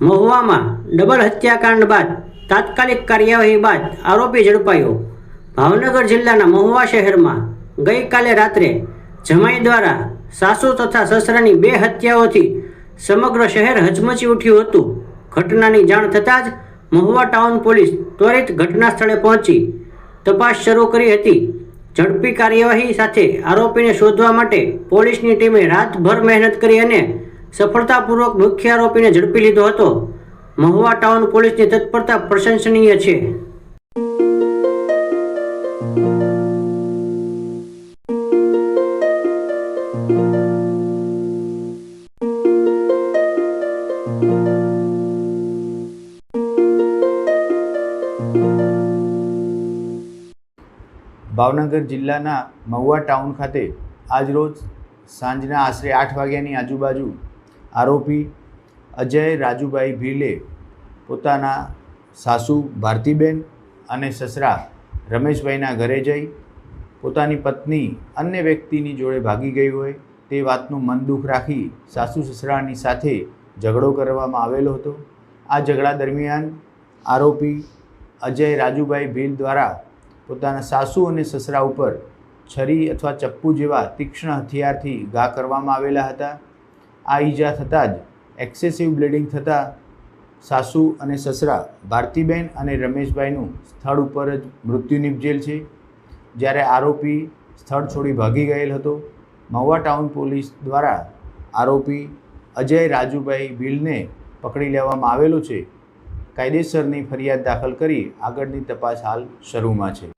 મહુવામાં double હત્યાકાંડ બાદ તાત્કાલિક કાર્યવાહી બાદ આરોપી ઝડપાયો. ભાવનગર જિલ્લાના મહુવા શહેરમાં ગઈકાલે રાત્રે જમાઈ દ્વારા સાસુ તથા સસરાની બે હત્યાઓથી સમગ્ર શહેર હચમચી ઉઠ્યું હતું. ઘટનાની જાણ થતાં જ મહુવા ટાઉન પોલીસ ત્વરિત ઘટના સ્થળે પહોંચી. તપાસ શરૂ કરી હતી. ઝડપી કાર્યવાહી સાથે આરોપીને શોધવા માટે પોલીસની ટીમે રાતભર મહેનત કરી અને સફળતાપૂર્વક મુખ્ય આરોપીને ઝડપી લીધો હતો. મહુવા ટાઉન પોલીસની તત્પરતા પ્રશંસનીય છે. ભાવનગર જિલ્લાના મહુવા ટાઉન ખાતે આજરોજ સાંજના આશરે આઠ વાગ્યાની આજુબાજુ આરોપી અજય રાજુભાઈ ભીલે, પોતાના સાસુ ભારતીબેન અને સસરા રમેશભાઈના ઘરે જઈ પોતાની પત્ની અન્ય વ્યક્તિની જોડે ભાગી ગઈ હોય તે વાતનું મન દુઃખ રાખી સાસુ સસરાની સાથે ઝઘડો કરવામાં આવેલો હતો. આ ઝઘડા દરમિયાન આરોપી અજય રાજુભાઈ ભીલ દ્વારા પોતાના સાસુ અને સસરા ઉપર છરી અથવા ચપ્પુ જેવા તીક્ષ્ણ હથિયારથી ઘા કરવામાં આવેલા હતા. આ ઈજા થતાં જ એક્સેસિવ બ્લીડિંગ થતાં સાસુ અને સસરા ભારતીબેન અને રમેશભાઈનું સ્થળ ઉપર જ મૃત્યુ નિપજેલ છે. જ્યારે આરોપી સ્થળ છોડી ભાગી ગયેલ હતો, મહુવા ટાઉન પોલીસ દ્વારા આરોપી અજય રાજુભાઈ ભીલને પકડી લેવામાં આવેલો છે. કાયદેસરની ફરિયાદ દાખલ કરી આગળની તપાસ હાલ શરૂમાં છે.